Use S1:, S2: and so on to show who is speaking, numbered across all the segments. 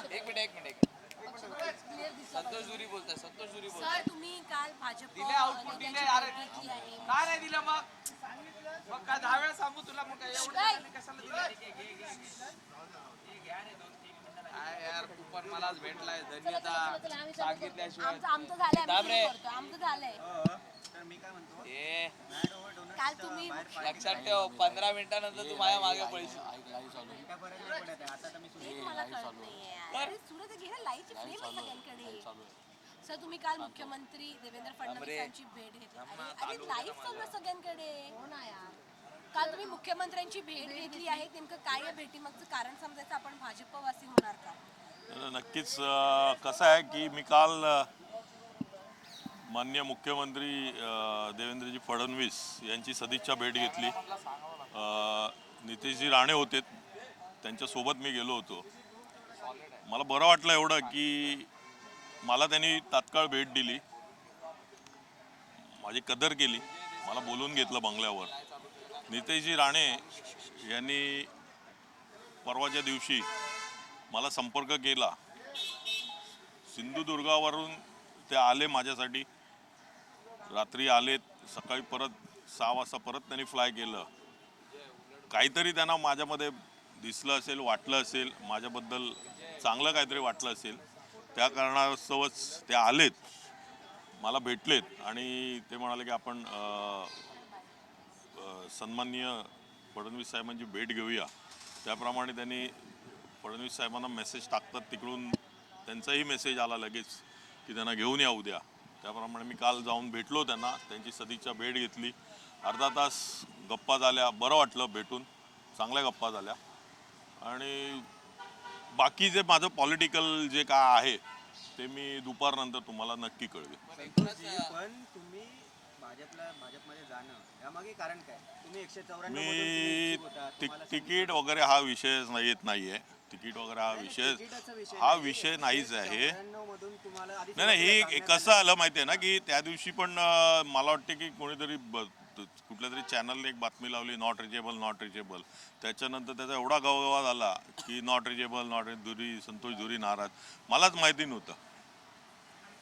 S1: एक मिनिट एक मिनिट. संतोष जुरी बोलताय संतोष जुरी बोलताय.
S2: सर तुम्ही काल भाजप
S1: दिले आउटपुट दिले अरे काय नाही दिलं मग. मग काय दहा वेळा सांगू तुला मग काय एवढं
S2: काय?
S1: कशाला दिलं? काय यार तू पण मलाच भेटलाय धन्यता. सांगितल्याशिवाय.
S2: आमचं आमचं झालंय
S1: दाब
S2: आम्ही
S1: रे.
S2: सुरू करतो. आमचं झालंय.
S3: तर मी काय म्हणतो?
S1: ए.
S2: काल तुम्ही
S1: लक्षात ठेव पंधरा मिनिटानंतर तू माझ्या मागे पळशील.
S3: आहे.
S2: तेच मला कळत नाहीये. अरे सुरत घे ना लाईटची फ्लेम आहे सगळ्यांकडे. सर तुम्ही काल मुख्यमंत्री देवेंद्र फडणवीस यांची भेट घेतली. अरे लाईव्ह चालू आहे सगळ्यांकडे. हो ना यार. काल तुम्ही मुख्यमंत्र्यांची भेट घेतली आहे. नेमकं काय या भेटीमागचं कारण समजायचं आपण भाजपवासी होणार का?
S4: नक्कीच अ, कसं आहे की मी काल अ, माननीय मुख्यमंत्री अ, देवेंद्रजी फडणवीस यांची सदिच्छा भेट घेतली. अ, नितेशजी राणे होते. त्यांच्यासोबत मी गेलो होतो. मला बरं वाटलं एवढं की मला त्यांनी तात्काळ भेट दिली. माझी कदर केली. मला बोलून घेतलं बंगल्यावर. नितेशजी राणे यांनी परवाच्या दिवशी मला संपर्क केला. सिंधुदुर्गावरून ते आले माझ्यासाठी. रात्री आलेत सकाळी परत सहा वाजता परत त्यांनी फ्लाय केलं. काहीतरी त्यांना माझ्यामध्ये दिसलं असेल वाटलं असेल माझ्याबद्दल चांगलं काहीतरी वाटलं असेल त्या कारणास्तवच ते आलेत मला भेटलेत आणि ते म्हणाले की आपण सन्माननीय फडणवीस साहेबांची भेट घेऊया. त्याप्रमाणे त्यांनी फडणवीस साहेबांना मेसेज टाकतात तिकडून त्यांचाही मेसेज आला लगेच की त्यांना घेऊन या उद्या. त्याप्रमाणे मी काल जाऊन भेटलो त्यांना त्यांची सदिच्छा भेट घेतली. अर्धा तास गप्पा झाल्या बरं वाटलं भेटून चांगल्या गप्पा झाल्या. आणि बाकी जे माझं पॉलिटिकल जे काय आहे ते मी दुपारनंतर तुम्हाला नक्की कळवेन.
S3: संतोषजी, पण तुम्ही भाजपला भाजपमध्ये जाणं यामागे कारण काय? तुम्ही एकशे चौऱ्याण्णव
S4: मी तिक- तिकीट वगैरे हा विषय नाही- येत नाहीये. तिकीट वगैरे हा विषय हा
S3: नाही.
S4: विषय नाहीच आहे.
S3: मधून तुम्हाला आधी
S4: नाही नाही हे कसं आलं माहितीये ना की त्या दिवशी पण अं, मला वाटते की कोणीतरी ब- कुठल्या तरी चॅनलने एक बातमी लावली नॉट रिचेबल नॉट रिचेबल त्याच्यानंतर त्याचा एवढा गवगवा झाला की not reachable not Dhuri Santosh Dhuri नाराज. मलाच माहिती नव्हतं.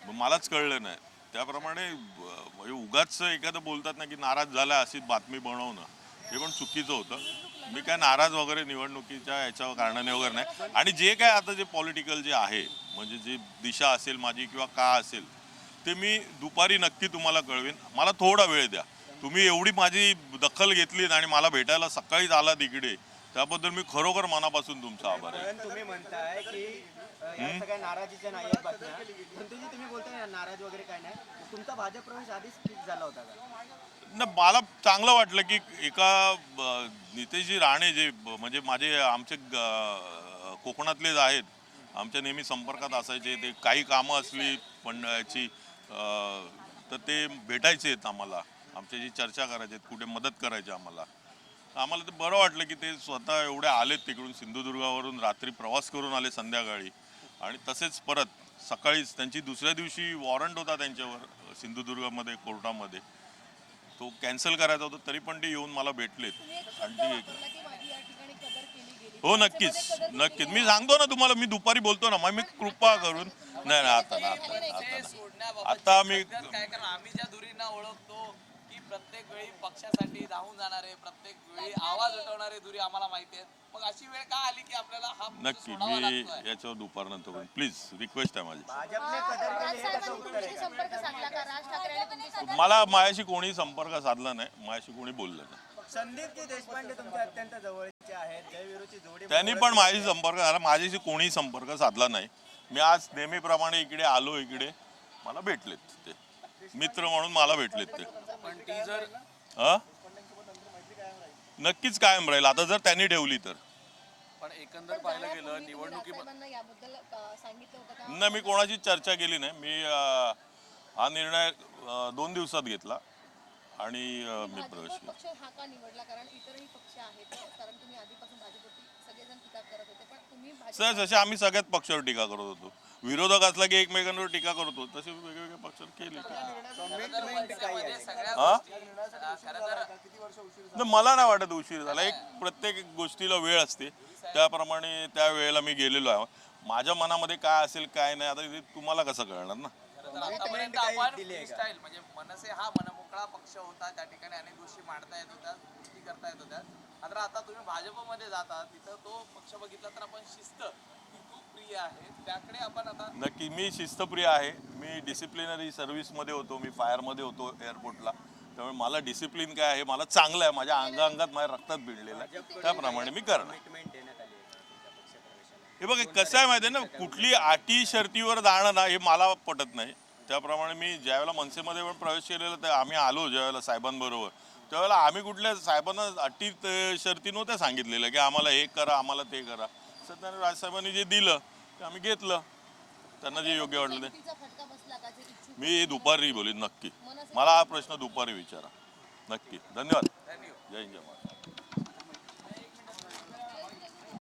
S4: मग मलाच कळलं नाही. त्याप्रमाणे म्हणजे उगाच एखादं बोलतात ना की नाराज झाला अशी बातमी बनवणं हे पण चुकीचं होतं. मी काय नाराज वगैरे निवडणुकीच्या याच्या कारणाने वगैरे नाही. आणि जे काय आता जे पॉलिटिकल जे आहे म्हणजे जी दिशा असेल माझी किंवा का असेल ते मी दुपारी नक्की तुम्हाला कळवेन. मला थोडा वेळ द्या. तुम्ही एवढी माझी दखल घेतलीत आणि मला भेटायला सकाळीच आलात इकडे त्याबद्दल मी खरोखर मनापासून तुमचा आभार आहे.
S3: तुम्ही म्हणताय की नाराजीच्या नाही तुम्ही बोलताय नाराज वगैरे काय नाही. तुमचा भाजप प्रवेश आधीच झाला होता का?
S4: न मला चांगलं वाटलं की एका नितेशजी राणे जे म्हणजे माझे आमचे ग- कोकणातले जे आहेत आमच्या नेहमी संपर्कात असायचे ते काही कामं असली पण याची तर ते भेटायचे आहेत आम्हाला. आमच्याशी चर्चा करायचे आहेत कुठे मदत करायची आम्हाला आम्हाला ते बरं वाटलं की ते स्वतः एवढे आलेत तिकडून सिंधुदुर्गावरून रात्री प्रवास करून आले संध्याकाळी. आणि तसेच परत सकाळीच त्यांची दुसऱ्या दिवशी वॉरंट होता त्यांच्यावर सिंधुदुर्गामध्ये कोर्टामध्ये. तो कॅन्सल करायचा होता तरी पण ते येऊन मला भेटलेत. आणि ते हो नक्कीच. नक्कीच. मी सांगतो ना तुम्हाला मी दुपारी बोलतो ना मग मी कृपा करून नाही नाही आता ना आता आता
S1: ते प्रत्येक वेळी पक्षासाठी धावून जाणारे प्रत्येक वेळी आवाज उठवणारे दुरी आम्हाला माहिती आहेत. मग अशी वेळ का आली की आपल्याला हा पक्ष
S4: नक्की
S1: सोडावा
S4: मी
S1: लागतोय?
S4: याच्यावर दुपारनंतर प्लीज रिक्वेस्ट आहे माझी.
S3: भाजपने कदर केली हे कसं उत्तर आहे? का
S2: संपर्क साधला का? राज ठाकरे आणि तुमचे
S4: मला माझ्याशी कोणी संपर्क साधला नाही माझ्याशी कोणी बोललं नाही.
S3: संदीपजी देशपांडे तुमचे अत्यंत जवळचे आहेत जयविरोची जोडी
S4: त्यांनी पण माझ्याशी संपर्क झाला माझ्याशी कोणी संपर्क साधला नाही. मी आज नेहमीप्रमाणे इकडे आलो इकडे मला भेटलेत ते. मित्र म्हणून मला भेटलेत ते.
S1: पण ती जर
S4: हा? नक्कीच कायम राहील. आता जर त्यांनी ठेवली तर.
S1: पण एकंदर पाहायला गेलं निवडणुकी
S2: याबद्दल सांगितलं होतं का?
S4: नाही मी कोणाची चर्चा केली नाही. मी अं, हा निर्णय अं, दोन दिवसात घेतला. आणि मी प्रवेश केला
S2: पक्ष हा का निवडला? कारण इतरही पक्ष आहेत. कारण तुम्ही आधीपासून भाजपवरती सगळेजण टीका करत होते पण तुम्ही भाजप
S4: सहज जसे आम्ही सगळ्याच पक्षावर टीका करत होतो. विरोधक असला की एकमेकांवर टीका करत होतो तसे वेगवेगळ्या पक्षावर केली. हा?
S1: खरं तर
S4: नाही, मला नाही वाटत उशीर झाला. एक प्रत्येक गोष्टीला वेळ असते. त्याप्रमाणे त्या वेळेला मी गेलेलो आहे. माझ्या मनामध्ये काय असेल काय नाही आता ते तुम्हाला कसं कळणार ना?
S1: तर आतापर्यंत आपण? फ्रीस्टाईल म्हणजे मनसे हा मनमोकळा पक्ष होता त्या ठिकाणी अनेक गोष्टी मांडता येत होत्या गोष्टी करता येत होत्या. मात्र आता तुम्ही भाजपमध्ये जाता तिथं तो पक्ष बघितला तर आपण शिस्त ही खूप प्रिय आहे. त्याकडे आपण आता
S4: नक्की मी शिस्तप्रिय आहे. मी डिसिप्लिनरी सर्व्हिसमध्ये होतो मी फायरमध्ये होतो एअरपोर्टला त्यामुळे मला डिसिप्लिन काय आहे मला चांगलं आहे. माझ्या अंगाअंगात माझ्या रक्तात भिडलेलं आहे. त्याप्रमाणे मी करणार. हे बघा कसं आहे माहिती आहे ना? कुठली अटी शर्तीवर जाणं ना हे मला पटत नाही. त्याप्रमाणे मी ज्यावेळेला मनसेमध्ये पण प्रवेश केलेला तर आम्ही आलो ज्यावेळेला साहेबांबरोबर. त्यावेळेला आम्ही कुठल्या साहेबांना अटी त- शर्ती नव्हत्या सांगितलेल्या की आम्हाला हे करा आम्हाला ते करा. सत्याने राजसाहेबांनी जे दिलं ते आम्ही घेतलं. त्यांना जे योग्य वाटलं ते. मी दुपारी बोलीन नक्की. मला हा प्रश्न दुपारी विचारा. नक्की. धन्यवाद. जय हिंद जय